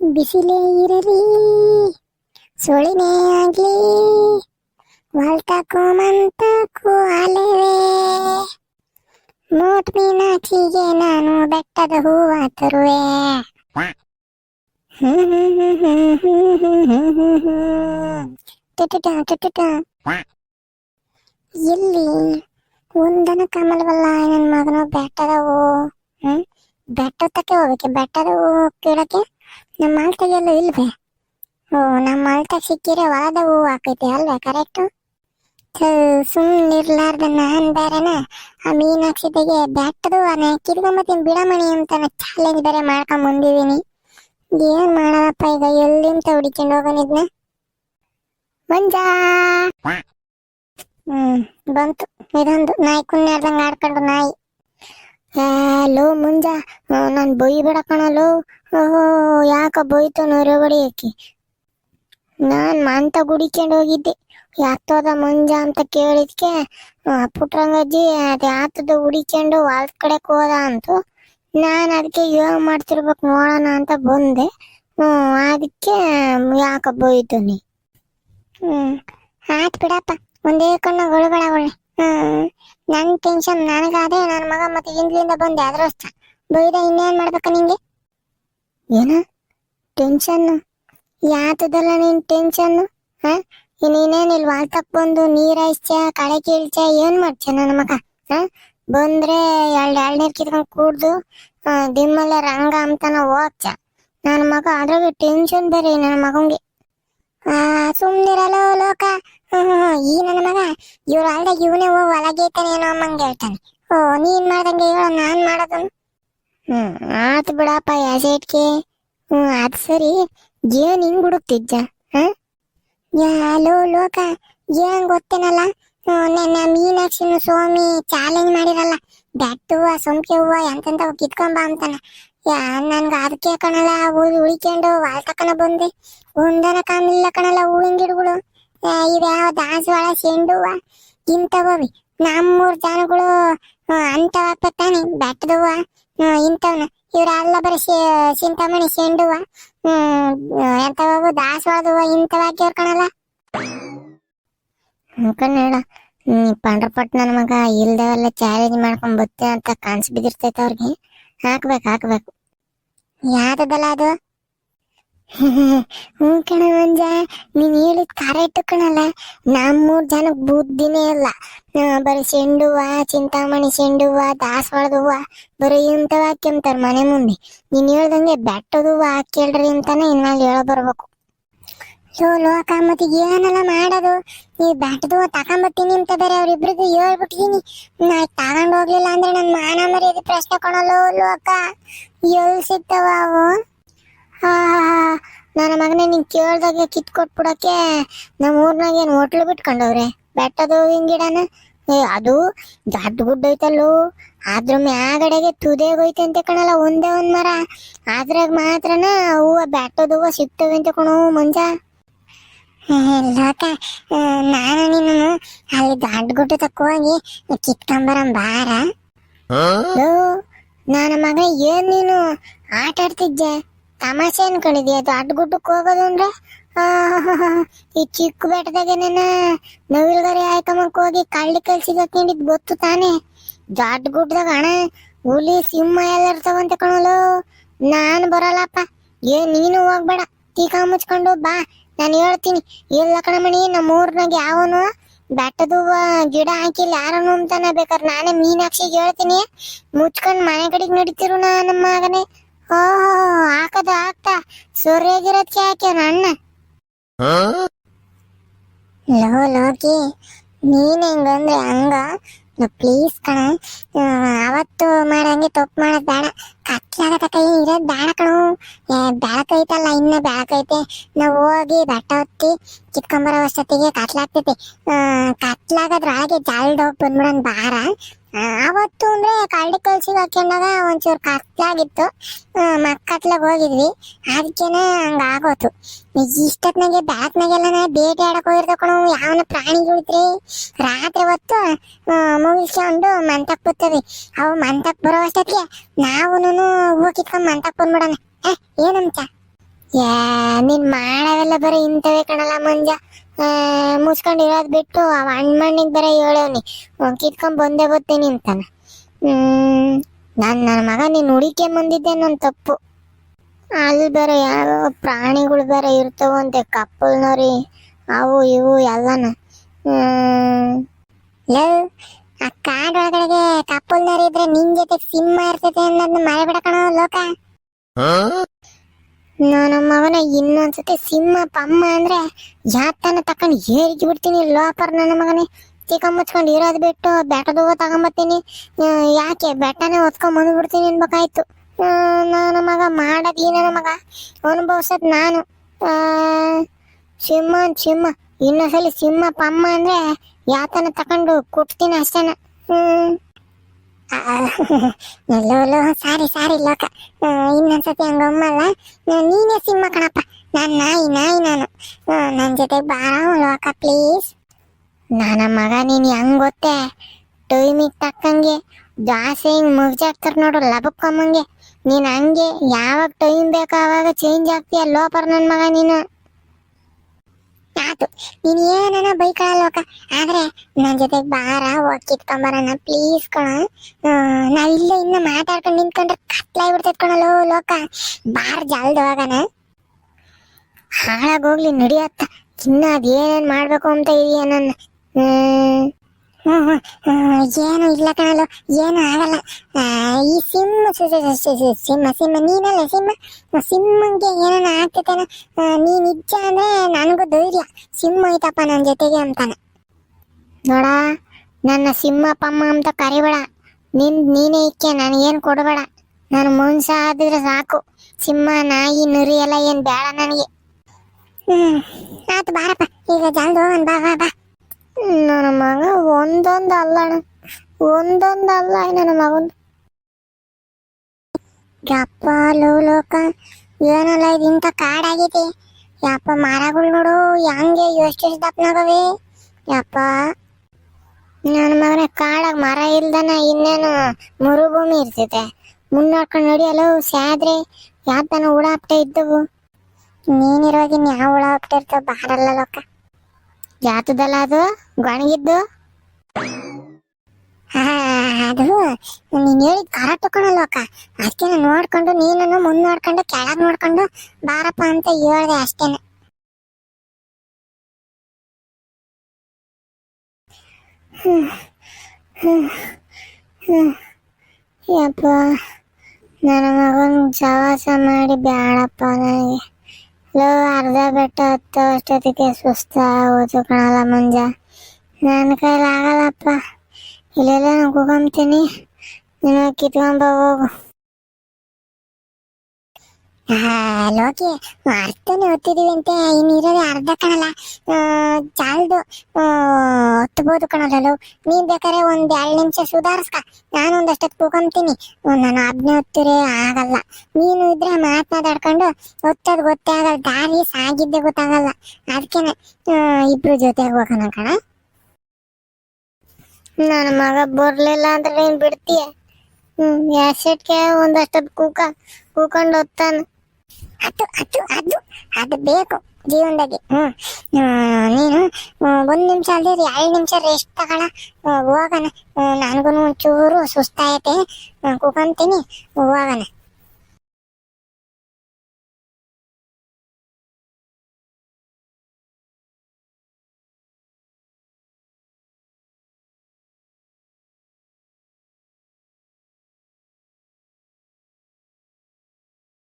ಬಿಸಿಲೇ ಇರಲಿ ಸುಳಿನೇ ಆಗ್ಲಿ, ವಾಲ್ತಾಕೋ ಮಂತಾಕೋ ಅಲೆವೇ. ಮೋಟ್ ಮೀನಾಕ್ಷಿಗೆ ನಾನು ಬೆಟ್ಟದ ಹೂವ ತರುವೆ. ಎಲ್ಲಿ? ಒಂದನ ಕಮಲವಲ್ಲ, ನನ್ನ ಮಗನ ಬೆಟ್ಟದವು. ಹ್ಮ್ ಬೆಟ್ಟದಕ್ಕೆ ಹೋಗಕ್ಕೆ, ಬೆಟ್ಟದ ಹೂ ಕೇಳಕ್ಕೆ? ನಮ್ಮ ಆಳ್ತಾಗೆಲ್ಲ ಇಲ್ವೇ? ಓ ನಮ್ಮ ಆಳ್ತಾಗ ಸಿಕ್ಕಿರೋ ವಾದ ಹೂ ಹಾಕೈತೆ ಅಲ್ವೇ ಕರೆಕ್ಟ್ ಸುಮ್ಮನಿರ್ಲಾರ್ದ ನಾನು ಬೇರೆನ ಆ ಮೀನಾಕ್ಷಿತೆಗೆ ಬ್ಯಾಟ್ದು ಹೂವನೆ ಕಿರ್ಕೊಂಬತ್ತೀನಿ ಬಿಡಮಣಿ ಅಂತ ಚಾಲೆಂಜ್ ಬೇರೆ ಮಾಡ್ಕೊಂಡ್ ಬಂದಿದ್ದೀನಿ. ಏನ್ ಮಾಡಪ್ಪ ಈಗ ಎಲ್ಲಿಂತ ಹುಡಿಕೊಂಡು ಹೋಗೋನಿದ್ನ ಮಂಜಾ! ಹ್ಮ್ ಬಂತು. ಇದೊಂದು ನಾಯಿ ಕುನ್ಯಾರ್ದಂಗ ಆಡ್ಕೊಂಡು ನಾಯಿ. ಲೋ, ಮುಂಜ. ನಾನು ಬೈಬೇಡ ಕಣಲು ಓಹೋ, ಯಾಕ ಬೈತು ನೊರೆ ಯಾಕೆ ನಾನ್ ಮಾಂತ ಗುಡಿಕೊಂಡು ಹೋಗಿದ್ದೆ. ಯಾತೋದ ಮುಂಜ ಅಂತ ಕೇಳಿದ್ಕೆ ಪುಟ್ರಂಗಜ್ಜಿ ಅದು ಯಾತದ ಹುಡಿಕೊಂಡು ಹೊಲ್ದ ಕಡೆ ಹೋದ ಅಂತು. ನಾನ್ ಅದಕ್ಕೆ ಯೋಗ ಮಾಡ್ತಿರ್ಬೇಕು ನೋಡೋಣ ಅಂತ ಬಂದೆ. ಹ್ಞೂ ಅದಕ್ಕೆ ಯಾಕ ಬೈತು ನೀ. ಹ್ಞೂ ಆಯ್ತು ಬಿಡಪ್ಪ. ಒಂದೇ ಕಣ್ಣ ಗೊಳಬೇಡ ಒಳ್ಳೆ ಹ್ಮ್. ನನ್ ಟೆನ್ಷನ್ ನನಗಾದೆ ನನ್ನ ಮಗ ಮತ್ತೆ ಹಿಂದ್ಲಿಂದ ಬಂದೆ. ಅದ್ರಷ್ಟ ಬೈದ ಇನ್ನೇನ್ ಮಾಡ್ಬೇಕ ನಿಂಗೆ? ಏನ? ಟೆನ್ಷನ್ ಯಾತದಲ್ಲ ನಿನ್ ಟೆನ್ಷನ್ ಹ? ನೀನೇನ್ ಇಲ್ಲಿ ವಾಲ್ತಕ್ ಬಂದು ನೀರ್ ಹಾಯ್ಸ್ಚ ಕಳೆ ಕೀಳ್ಚ ಏನ್ ಮಾಡ್ಚ ನನ್ನ ಮಗ? ಹ? ಬಂದ್ರೆ ಎರಡ್ ನೀರು ಕಿತ್ಕೊಂಡ್ ಕೂಡ್ದು ದಿಮ್ಮಲ್ಲ ರಂಗ ಅಂತಾನ ಹೋಗ್ಚ ನನ್ನ ಮಗ, ಅದ್ರಾಗ ಟೆನ್ಷನ್ ಬೇರೆ ನನ್ನ ಮಗಂಗೆ. ಸುಮ್ನಿರಲ್ಲ ಲೋಕ. ಈ ನನ್ನ ಮಗ, ಇವ್ರ ಅಲ್ದಾಗ ಇವನೇ ಹೋಗಿ ಒಳಗೈತಾನೇನೋ ಅಮ್ಮಂಗೆ ಹೇಳ್ತಾನೆ. ಓ, ನೀನ್ ಮಾಡ್ದಂಗೆ ಹೇಳ, ನಾನ್ ಮಾಡೋದನ್ನು. ಹ್ಮ್, ಆತ್ ಬಿಡಪ್ಪ ಯಾಸೇಟ್ಗೆ ಹ್ಮ್ ಅದ್ ಸರಿ. ಏನ್ ಹಿಂಗ್ ಹುಡುಕ್ತಿದ್ದ, ಹ? ಯಾಲೋ ಲೋಕ, ಏನ್ ಗೊತ್ತೇನಲ್ಲ? ನನ್ನ ಮೀನಾಕ್ಷಿನ ಸ್ವಾಮಿ ಚಾಲೆಂಜ್ ಮಾಡಿರಲ್ಲ. ಬೆಟ್ಟು ಹೂವ ಸೊಂಪೆ ಹೂವ, ಎಂತೆಂತ ಬಾ ಅಂತಾನ. ಯಾ, ನನ್ಗ ಅದಕ್ಕೆ ಕಣಲ್ಲ ಊರು ಉಳಿಕೊಂಡು ವಾಲ್ತಕನ ಬಂದೆ. ಒಂದನ ಕಾಣಿಲ್ಲ ಕಣಲ್ಲ, ಹೂವಿನ ಗಿಡಗಳು. ಇವ್ಯಾವ ದಾಸವಾಳ ಚೆಂಡು ಹೂವ ಇಂಥವವಿ. ನಮ್ಮೂರ್ ಜನಗಳು ಅಂತವ ತಾನೆ ಬೆಟ್ಟದ ಹೂವ ಇವರೆಲ್ಲ ಇಂಥವ್ನ. ಇವ್ರೆಲ್ಲ ಬರೀ ಚಿಂತಾಮಣಿ ಚೆಂಡು ಹೂವ ಹ್ಮ್ ಎಂಥವು ದಾಸವಾಳದ ಹೂವ ಇಂಥವ ಹಾಕ್ಯವ್ರ ಕಣಲ್ಲ. ಹ್ಮ್ ಪಂಡ್ರಪಟ್ ನನ್ನ ಮಗ ಇಲ್ದವೆಲ್ಲ ಚಾಲೆಂಜ್ ಮಾಡ್ಕೊಂಡ್ ಬತ್ತೆ ಅಂತ ಕನ್ಸ್ ಬಿದ್ದಿರ್ತೈತೆ ಅವ್ರಿಗೆ. ಹಾಕ್ಬೇಕು ಹಾಕ್ಬೇಕು. ಯಾವ್ದದಲ್ಲ ಅದು? ಹ್ಞೂ ಕಣ ಮಂಜ ನೀನ್ ಹೇಳಿದ್ ಕರೆಕ್ಟ್ ಕಣಲ್ಲ. ನಮ್ಮೂರ್ ಜನಕ್ ಬುದ್ಧಿನೇ ಇಲ್ಲ. ಬರೀ ಚೆಂಡು ಹೂವ ಚಿಂತಾಮಣಿ ಚೆಂಡು ಹೂವ ದಾಸವಾಳದ ಹೂವ ಬರೀ ಇಂಥವ ಹಾಕ್ಯಂತಾರ ಮನೆ ಮುಂದೆ. ನೀನ್ ಹೇಳ್ದಂಗೆ ಬೆಟ್ಟದ ಹೂವ ಹಾಕ್ಯಳ್ರಿ ಅಂತಾನೆ ಇನ್ಮೇಲೆ ಹೇಳ ಬರ್ಬೇಕು. ಯೋ ಲೋಕ ಮತ್ತೆ ಏನೆಲ್ಲ ಮಾಡೋದು? ಈ ಬೆಟ್ಟದ ಹೂವ ತಗೊಂಬತ್ತೀನಿ ಅಂತ ಬೇರೆ ಅವ್ರಿಬ್ರಿಗೂ ಹೇಳ್ಬಿಟ್ಟಿದೀನಿ ನಾ ತಗೊಂಡ್ ಹೋಗ್ಲಿಲ್ಲ ಅಂದ್ರೆ ನನ್ ಮಾನ ಮರ್ಯಾದೆ ಪ್ರಶ್ನೆ ಕೊಡಲು ಲೋಕ ಎಲ್ ಸಿಗ್ತಾವ ಅವು? ಹಾ ನನ್ನ ಮಗನೇ ನಿನ್ ಕೇಳ್ದಾಗ ಕಿತ್ ಕೊಟ್ಬಿಡಕ್ಕೆ ನಮ್ಮ ಊರ್ನಾಗ ಏನು ಹೋಟ್ಲು ಬಿಟ್ಕೊಂಡವ್ರೆ? ಬೆಟ್ಟದ ಹೂವಿನ ಗಿಡನ? ಏ ಅದು ದೊಡ್ಡ ಗುಡ್ಡ ಐತಲ್ಲೋ. ಅದ್ರ ಮ್ಯಾಗಡೆಗೆ ತುದೇಗೋಯ್ತೆ ಅಂತ ಕಣಲ್ಲ ಒಂದೇ ಒಂದ್ ಮರ. ಅದ್ರಾಗ ಮಾತ್ರನ ಹೂವ ಬೆಟ್ಟದ ಹೂವ ಸಿಗ್ತವೆ ಅಂತ ಕಣೋ ಮಂಜ. ಲೋಕ ನಾನು ನೀನು ಅಲ್ಲಿ ದೊಡ್ಡ ಗುಡ್ಡ ತಕ್ಕ ಹೋಗಿ ಕಿತ್ಕೊಂಬರಂ ಬಾರ. ನನ್ನ ಮಗ ಏನ್ ನೀನು ಆಟ ಆಡ್ತಿದ್ದೆ ತಮಾಷೆ ಅನ್ಕೊಂಡಿದ್ಯಾ? ದೊಡ್ಡ ಗುಡ್ಡಕ್ಕೆ ಹೋಗೋದು ಅಂದ್ರೆ? ಆಹಾಹಾಹಾ. ಈ ಚಿಕ್ಕ ಬೆಟ್ಟದಾಗೇನ ನವಿಲ್ಗರಿ ಆಯ್ಕಮ್ಮಕ್ ಹೋಗಿ ಕಳ್ಳಿ ಕಲ್ ಸಿಗಾಕೊಂಡಿದ್ ಗೊತ್ತು ತಾನೇ? ದೊಡ್ಡ ಗುಡ್ಡದಾಗ ಅಣ್ಣ ಹುಲಿ, ಸಿಂಹ ಎಲ್ಲ ಇರ್ತಾವಂತ ಕಣಲು. ನಾನು ಬರಲ್ಲಪ್ಪ. ಏ, ನೀನು ಹೋಗ್ಬೇಡ. ತೀಕ ಮುಚ್ಕೊಂಡು ಬಾ. ನಾನು ಹೇಳ್ತೀನಿ. ಇಲ್ಲ ಕಣಮಣಿ ನಮ್ಮ ಊರ್ನಾಗ ಯಾವನು ಬೆಟ್ಟದು ಗಿಡ ಹಾಕಿಲ್ಲ. ಯಾರನು ಅಂತಾನ ಬೇಕಾದ್ರೆ ನಾನೇ ಮೀನಾಕ್ಷಿಗೆ ಹೇಳ್ತೀನಿ. ಮುಚ್ಕೊಂಡು ಮನೆ ಕಡೆಗೆ ನಡೀತಿರು ನಮ್ಮ ಮಗನೇ. ಓ ಹಾಕದ ಹಾಕ್ತ. ಸೊರ್ಯಾಗಿರೋದ್ಕೆ ಹಾಕ್ಯಾನ ಅಣ್ಣ ಲೋ ಲೋಕಿ ನೀನ್ ಹೆಂಗಂದ್ರೆ ಹಂಗ. ಪ್ಲೀಸ್ ಕಣ ಅವತ್ತು ಮಾಡಂಗೆ ತಪ್ಪು ಮಾಡೋದ್ ಬೇಡ. ಕೈ ಇರೋದ್ ಬೇಡ ಕಣು. ಬೆಳಕೈತಲ್ಲ ಇನ್ನ ಬೆಳಕೈತೆ ನಾವು ಹೋಗಿ ಬೆಟ್ಟ ಹತ್ತಿ ಕಿತ್ಕೊಂಬರೋ ಅಷ್ಟೊತ್ತಿಗೆ ಕತ್ಲಾಗ್ತೈತಿ. ಕತ್ಲಾಗದ್ರೊಳಗೆ ಜಲ್ಡ್ ಹೋಗಿ ಬಂದ್ಬಿಡೋಣ ಬಾರ ಆ, ಅವತ್ತು ಅಂದ್ರೆ ಕಲ್ಸಿಗೆ ಹಾಕೊಂಡಾಗ ಒಂಚೂರು ಕತ್ಲಾಗಿತ್ತು ಮಕ್ಕತ್ಲಾಗ ಹೋಗಿದ್ವಿ. ಅದಕ್ಕೇನೆ ಹಂಗ ಆಗೋತು. ಇಷ್ಟೊತ್ನಾಗೆ ಬೆಳತ್ನಾಗೆಲ್ಲ ಬೇಟೆ ಆಡಕ್ ಹೋಗಿರ್ತಾವ ಕಣೋ ಯಾವನ ಪ್ರಾಣಿಗಳಿದ್ರೆ ರಾತ್ರಿ ಹೊತ್ತು ಮುಗಿಸ್ಕೊಂಡು ಮಂತಕ್ ಬರ್ತವೆ ಅವು ಮಂತಕ್ ಬರೋ ಅಷ್ಟೊತ್ತಿಗೆ ನಾವು ಹೂ ಕಿತ್ಕೊಂಡ್ ಮಂತಕ್ ಬಂದ್ಬಿಡೋಣ. ಏನಂತ? ಏ ನೀನ್ ಮಾಡವೆಲ್ಲ ಬರೀ ಇಂಥವೇ ಕಣಲ್ಲ ಮಂಜ. ಇರೋದು ಬಿಟ್ಟು ಅವ ಅಣ್ಣಮಣ್ಣಿಗೆ ಬರ ಹೇಳೋನಿ. ಕಿತ್ಕೊಂಡ್ ಬಂದೇ ಬರ್ತೀನಿ ಅಂತಾನ. ನಾನ್ ನನ್ನ ಮಗ ನೀನು ಹುಡುಕೆ ಬಂದಿದ್ದೆ ನನ್ನ ತಪ್ಪು. ಅಲ್ಲಿ ಬೇರೆ ಯಾವ ಪ್ರಾಣಿಗಳು ಬೇರೆ ಇರ್ತಾವಂತೆ ಕಪ್ಪಲ್ನವ್ರಿ ಅವು ಇವು ಎಲ್ಲನ. ಲವ್ ಆ ಕಾಡ್ ಒಳಗಡೆಗೆ ಇದ್ರೆ ನಿನ್ ಜೊತೆ ಸಿಂಹ ಇರ್ತೈತೆ ಅನ್ನೋದನ್ನ ಮಳೆ ಬಿಡಕಣ ಲೋಕ. ನನ್ನ ಮಗನ ಇನ್ನೊಂದ್ಸತಿ ಸಿಂಹ ಪಮ್ಮ ಅಂದ್ರೆ ಯಾತನ ತಕೊಂಡು ಏರಿಗೆ ಬಿಡ್ತೀನಿ. ಲೋಪರ್ ನನ್ನ ಮಗನೇ. ಚಿಕ್ಕ ಮುಚ್ಕೊಂಡು ಇರೋದು ಬಿಟ್ಟು ಬೆಟ್ಟದೂಗ ತಗೊಂಬತ್ತೀನಿ. ಆ, ಯಾಕೆ? ಬೆಟ್ಟನೇ ಹೊತ್ಕೊಂಡ್ ಬಂದ್ಬಿಡ್ತೀನಿ ಅನ್ಬೇಕಾಯ್ತು. ಆ, ನನ್ನ ಮಗ ಮಾಡದ್ ಈ ನನ್ನ ಮಗ. ಅನುಭವಿಸದ್ ನಾನು. ಸಿಂಹ ಸಿಂಹ. ಇನ್ನೊಂದ್ಸಲಿ ಸಿಂಹ ಪಮ್ಮ ಅಂದ್ರೆ ಯಾತನ ತಕೊಂಡು ಕುಟ್ತೀನಿ ಅಷ್ಟೇನ. ಹ್ಮ್ ಎಲ್ಲೋ ಲೋ ಸಾರಿ ಸಾರಿ, ಲೋಕ. ಇನ್ನೊಂದ್ಸತಿ ಹಂಗಮ್ಮಲ್ಲ ನೀನೇ ಸಿಂಹ ಕಣಪ್ಪ. ನನ್ನ ನಾಯಿ ನಾಯಿ ನಾನು. ನನ್ನ ನನ್ ಜೊತೆ ಬಾರ ಲೋಕ ಪ್ಲೀಸ್ ನನ್ನ ಮಗ, ನೀನು ಹೆಂಗ್ ಗೊತ್ತೇ? ಟೈಮಿಗೆ ತಕ್ಕಂಗೆ ಜಾಸ್ತಿ ಹೆಂಗ್ ಮುಗ್ಜಾಕ್ತಾರ ನೋಡು, ಲಬಕ್ಕೊಂಬಂಗೆ. ನೀನು ಹಂಗೆ ಯಾವಾಗ ಟೈಮ್ ಬೇಕೋ, ಅವಾಗ ಚೇಂಜ್ ಆಗ್ತೀಯ, ಲೋಪರ್ ನನ್ನ ಮಗ ನೀನು. ಆತು. ನೀನ್ ಏನನ ಲೋಕ. ಆದ್ರೆ ನನ್ ಜೊತೆ ಬಾರ ಹೋಗ್ ಕಿತ್ಕೊಂಬರೋಣ ಪ್ಲೀಸ್ ಕಣ. ನಾವಿಲ್ಲೇ ಇನ್ನ ಮಾತಾಡ್ಕೊಂಡು ನಿಂತ್ಕೊಂಡ್ರೆ ಕತ್ಲಾಗಿ ಬಿಡ್ತೈತ್ ಕಣಲೋ ಲೋಕ. ಬಾರ್ ಜಲ್ದ ಹೋಗಣ. ಹಾಳಾಗೋಗ್ಲಿ ನಡಿಯತ್ತ ಇನ್ನ ಅದೇನೇನ್ ಮಾಡ್ಬೇಕು ಅಂತ ಇದೀಯ ನನ್ನ. ಏನು ಇಲ್ಲ ಕಣಲು ಏನು ಆಗಲ್ಲ. ಈ ಸಿಂಹ ಸಿಮ್ಮ ಸಿಮ್ಮ ನೀನಲ್ಲ ಸಿಮ್ಮ ಸಿಮ್ಮಂಗೆ ಏನಾನ ಆಗ್ತೈತೇನ? ನೀ ನಿಜ ಅಂದ್ರೆ ನನಗೂ ಧೈರ್ಯ. ಸಿಂಹ ಐತಪ್ಪ ನನ್ನ ಜೊತೆಗೆ ಅಂತಾನೆ. ನೋಡ ನನ್ನ ಸಿಮ್ಮ ಪಮ್ಮ ಅಂತ ಕರಿಬೇಡ. ನಿನ್ ನೀನೇ ಇಕ್ಕೆ ನನಗೇನು ಕೊಡಬೇಡ. ನಾನು ಮನುಷ್ಯ ಆದ್ರೆ ಸಾಕು. ಸಿಂಹ ನಾಯಿ ನುರಿ ಎಲ್ಲ ಏನು ಬೇಡ ನನಗೆ. ಹ್ಮ್. ಆಯ್ತು ಬಾರಪ್ಪ ಈಗ ಜಲ್ದು ಬಾ ಬಾ ಬಾ. ನನ್ನ ಮಗ ಒಂದೊಂದು ಅಲ್ಲಣ ಒಂದೊಂದು ಅಲ್ಲ ನನ್ನ ಮಗನ್ ಯಪ್ಪ, ಲೋ, ಲೋಕ. ಏನಲ್ಲ ಇದು ಇಂಥ ಕಾಡಾಗೈತಿ ಯಪ್ಪ, ಮರಗಳು ನೋಡು, ಹೆಂಗೆ ಎಷ್ಟು ಎಷ್ಟು ದಪ್ಪನಾಗವೆ ಯಪ್ಪ. ನನ್ನ ಮಗನ ಕಾಡಾಗ ಮರ ಇಲ್ದನ ಇನ್ನೇನು ಮರುಭೂಮಿ ಇರ್ತೈತೆ ಮುನ್ನೋಡ್ಕೊಂಡು ನಡಿಯಲು ಸ್ಯಾದ್ರೆ ಯಾತನ ಉಡಾಪ್ಟೆ ಇದ್ದವು. ನೀನಿರುವಾಗ ಯಾವ ಹುಳ ಇರ್ತಾವ? ಬಾರಲ್ಲ ಲೋಕ. ಜಾತದಲ್ಲ ಅದು? ಗೊಣಗಿದ್ದು? ಅದು. ನೀನ್ ಹೇಳಿದ್ ಕರೆಕ್ಟ್ ಅಕ್ಕ. ಅದಕ್ಕೆ ನೋಡ್ಕೊಂಡು, ನೀನನ್ನು ಮುಂದ್ ನೋಡ್ಕೊಂಡು, ಕೆಳಗ್ ನೋಡ್ಕೊಂಡು ಬಾರಪ್ಪ ಅಂತ ಹೇಳ್ದೆ ಅಷ್ಟೇನೆ. ಯಪ್ಪ, ನನ್ನ ಮಗನ್ ಸವಾಸ ಮಾಡಿ ಬ್ಯಾಡಪ್ಪ ನನಗೆ. ಲೋ, ಅರ್ಧ ಬೆಟ್ಟ ಹತ್ತು ಅಷ್ಟೊತ್ತಿಗೆ ಸುಸ್ತ ಹೋಯ್ತು ಕಣಲ್ಲ ಮಂಜ. ನನ್ನ ಕೈಲಾಗಲ್ಲಪ್ಪ. ಇಲ್ಲೆಲ್ಲ ನಾನು ಕೂಗಂತೀನಿ ನೀನು ಕಿತ್ಕೊಂಬ ಹೋಗು. ಲೋಕಿ ಅರ್ಥನೇ ಓದ್ತಿದೀವಿ ಅಂತ. ಇನ್ನಿರೋದೇ ಅರ್ಧ ಕಣಲ್ಲ. ಜಾಲ್ದು ಆ, ಹೊತ್ಬೋದು ಕಣಲ್ಲ ನೀನ್ ಬೇಕಾದ್ರೆ ಒಂದ್ ಎರಡ್ ನಿಮಿಷ ಸುಧಾರಿಸ್ಕ. ನಾನು ಒಂದಷ್ಟೊತ್ತು ಕೂಗಂತೀನಿ ನಾನು ಅಬ್ನೇ ಹೊತ್ತಿರೇ ಆಗಲ್ಲ. ನೀನು ಇದ್ರೆ ಮಾತನಾಡ್ಕೊಂಡು ಹೊತ್ತದ್ ಗೊತ್ತೇ ಆಗಲ್ಲ. ದಾರಿ ಸಾಗಿದ್ದೆ ಗೊತ್ತಾಗಲ್ಲ. ಅದಕ್ಕೇನೆ ಇಬ್ರು ಜೊತೆಗೆ ಹೋಗೋಣ ಕಣ. ನನ್ನ ಮಗ ಬರ್ಲಿಲ್ಲ ಅಂದ್ರೆ ನೀನ್ ಬಿಡ್ತೀಯ? ಹ್ಮ್ ಒಂದಷ್ಟೊತ್ತು ಕೂಕ ಕೂಕೊಂಡು ಹೋಗ್ತಾನ ಅದು ಅದು ಅದು ಅದು ಬೇಕು ಜೀವನದಾಗೆ. ಹ್ಮ್. ನೀನು ಒಂದ್ ನಿಮಿಷ ಅಲ್ಲದೆ ಎರಡು ನಿಮಿಷ ರೆಸ್ಟ್ ತಗೊಳ ಹೋಗೋಣ. ನನಗೂ ಒಂಚೂರು ಸುಸ್ತಾಯತೆ. ಕೂಕೊಂತೀನಿ, ಹೋಗೋಣ.